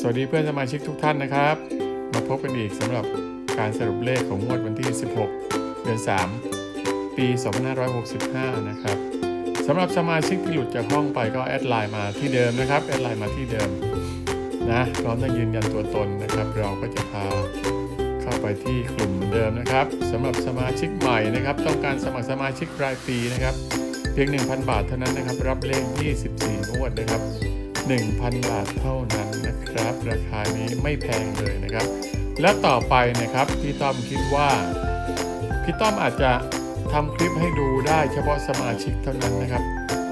สวัสดีเพื่อนสมาชิกทุกท่านนะครับ มาพบกันอีกสำหรับการสรุปเลขของงวดวันที่ 16 เดือน 3 ปี 2565 นะครับสำหรับสมาชิกที่หลุดจากห้องไปก็แอดไลน์มาที่เดิมนะครับแอดไลน์มาที่เดิมนะพร้อมทั้งยืนยันตัวตนนะครับ เราก็จะพาเข้าไปที่กลุ่มเหมือนเดิมนะครับสำหรับสมาชิกใหม่นะครับ ต้องการสมัครสมาชิกรายปีนะครับ เพียง 1,000 บาทเท่านั้นนะครับ รับเลข24งวดนะครับ 1,000 บาทเท่านั้นนะครับ ราคานี้ไม่แพงเลยนะครับ และต่อไปนะครับพี่ต้อมคิดว่าพี่ต้อมอาจจะทำคลิปให้ดูได้เฉพาะสมาชิกเท่านั้นนะครับ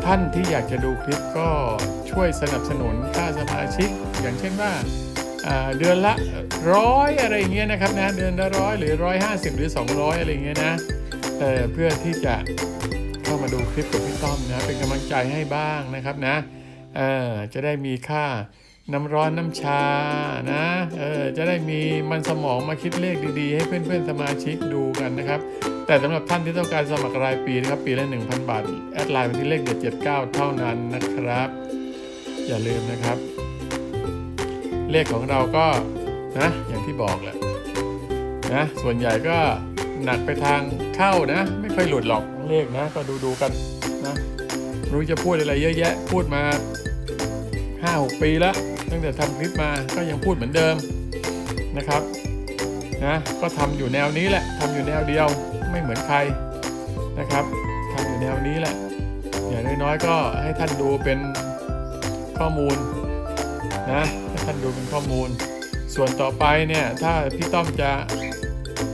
ท่านที่อยากจะดูคลิปก็ช่วยสนับสนุนค่าสมาชิก อย่างเช่นว่าเดือนละร้อยอะไรเงี้ยนะครับนะเดือนละร้อยหรือร้อยห้าสิบหรือ 200 อะไรอย่างเงี้ยนะเเพื่อที่จะเข้ามาดูคลิปกับพี่ต้อมนะเป็นกำลังใจให้บ้างนะครับนะ เออจะได้มีค่าน้ำร้อนน้ำชานะเออจะได้มีมันสมองมาคิดเลขดีๆ ให้เพื่อนๆสมาชิกดูกันนะครับ แต่สำหรับท่านที่ต้องการสมัครรายปีนะครับปีละ 1,000 บาท แอดไลน์ไปที่เลขเด็ด79 เท่านั้นนะครับ อย่าลืมนะครับ เลขของเราก็นะอย่างที่บอกแหละนะส่วนใหญ่ก็หนักไปทางเข้านะ ไม่ค่อยหลุดหรอกเลขนะ ก็ดูดูๆกันนะ รู้จะพูดอะไรเยอะแยะ พูดมา 5-6 ปีแล้ว ตั้งแต่ทำคลิปมาก็ยังพูดเหมือนเดิมนะครับนะก็ทำอยู่แนวนี้แหละทำอยู่แนวเดียวไม่เหมือนใครนะครับทำอยู่แนวนี้แหละอย่างน้อยๆก็ให้ท่านดูเป็นข้อมูลนะให้ท่านดูเป็นข้อมูล ส่วนต่อไปเนี่ยถ้าพี่ต้อมจะ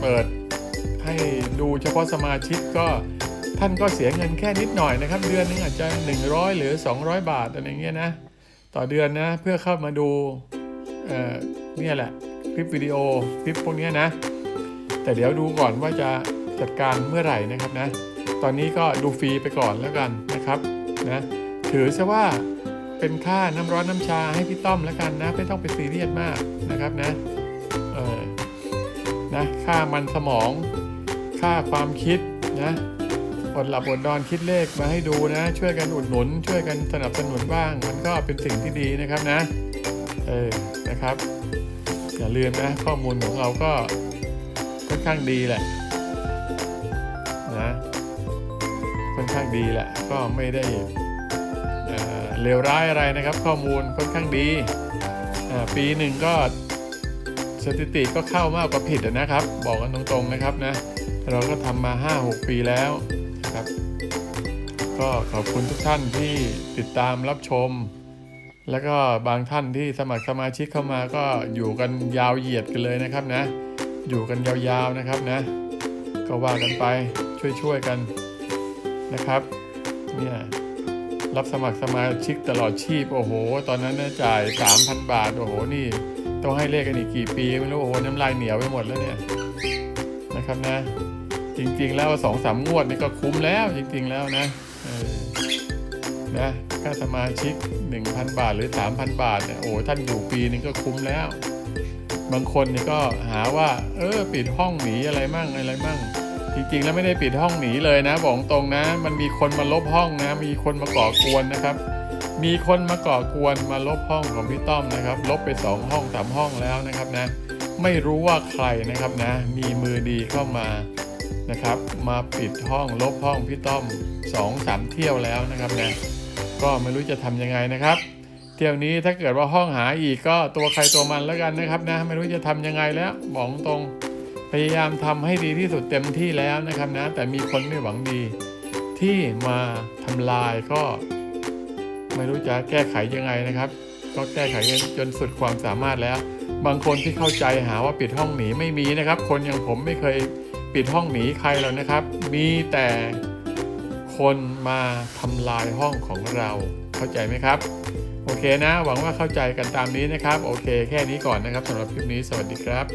เปิดให้ดูเฉพาะสมาชิกก็ ท่านก็เสียเงินแค่นิดหน่อยนะครับ เดือนนึงอาจจะ 100 หรือ 200 บาทอะไรเงี้ยนะ ต่อเดือนนะเพื่อเข้ามาดูเอ่อเนี่ยแหละคลิปวิดีโอคลิปพวกนี้นะ แต่เดี๋ยวดูก่อนว่าจะจัดการเมื่อไหร่นะครับนะ ตอนนี้ก็ดูฟรีไปก่อนแล้วกันนะครับนะถือซะว่าเป็นค่าน้ำร้อนน้ำชาให้พี่ต้อมแล้วกันนะ ไม่ต้องไปซีเรียสมากนะครับนะเออนะค่ามันสมอง ค่าความคิดนะ อดหลับอดนอนคิดเลขมาให้ดูนะ ช่วยกันอุดหนุน ช่วยกันสนับสนุนบ้าง มันก็เป็นสิ่งที่ดีนะครับนะ เออนะครับ อย่าลืมนะ ข้อมูลของเราก็ค่อนข้างดีแหละนะค่อนข้างดีแหละก็ไม่ได้เลวร้ายอะไรนะครับ ข้อมูลค่อนข้างดีปีหนึ่งก็สถิติก็เข้ามากกว่าผิดนะครับ บอกกันตรงๆนะครับนะเราก็ทำมา 5-6 ปีแล้ว นะครับ ก็ขอบคุณทุกท่านที่ติดตามรับชม แล้วก็บางท่านที่สมัครสมาชิกเข้ามาก็อยู่กันยาวเหยียดกันเลยนะครับนะ อยู่กันยาวๆนะครับนะ ก็ว่ากันไปช่วยๆกันนะครับ เนี่ยรับสมัครสมาชิกตลอดชีพ โอ้โห ตอนนั้นจ่าย 3,000 บาท โอ้โห นี่ ต้องให้เลขกันอีกกี่ปี ไม่รู้ โอ้โห น้ำลายเหนียวไปหมดแล้วเนี่ย นะครับนะ จริง ๆ แล้วสองสามงวดนี่ก็คุ้มแล้วจริง ๆ แล้วนะนะค่าสมาชิก 1,000 บาทหรือ 3,000 บาทเนี่ยโอ้ท่านอยู่ปีนึงก็คุ้มแล้ว บางคนนี่ก็หาว่า เออปิดห้องหนีอะไรมั่งอะไรมั่ง จริงๆ แล้วไม่ได้ปิดห้องหนีเลยนะ บอกตรงนะ มันมีคนมาลบห้องนะ มีคนมาก่อกวนนะครับ มีคนมาก่อกวนมาลบห้องของพี่ต้อมนะครับ ลบไปสองห้องสามห้องแล้วนะครับนะ ไม่รู้ว่าใครนะครับนะ มีมือดีเข้ามา นะครับ มาปิดห้องลบห้องพี่ต้อมสองสามเที่ยวแล้วนะครับนะก็ไม่รู้จะทำยังไงนะครับ เที่ยวนี้ถ้าเกิดว่าห้องหาอีกก็ตัวใครตัวมันแล้วกันนะครับนะไม่รู้จะทำยังไงแล้วบอกตรงพยายามทำให้ดีที่สุดเต็มที่แล้วนะครับนะ แต่มีคนไม่หวังดีที่มาทำลายก็ ไม่รู้จะแก้ไขยังไงนะครับ ก็แก้ไขกันจนสุดความสามารถแล้ว บางคนที่เข้าใจหาว่าปิดห้องหนีไม่มีนะครับ คนอย่างผมไม่เคย ปิดห้องหนีใครแล้วนะครับ มีแต่คนมาทำลายห้องของเราเข้าใจไหมครับ โอเคนะ หวังว่าเข้าใจกันตามนี้นะครับ โอเค แค่นี้ก่อนนะครับสำหรับคลิปนี้สวัสดีครับ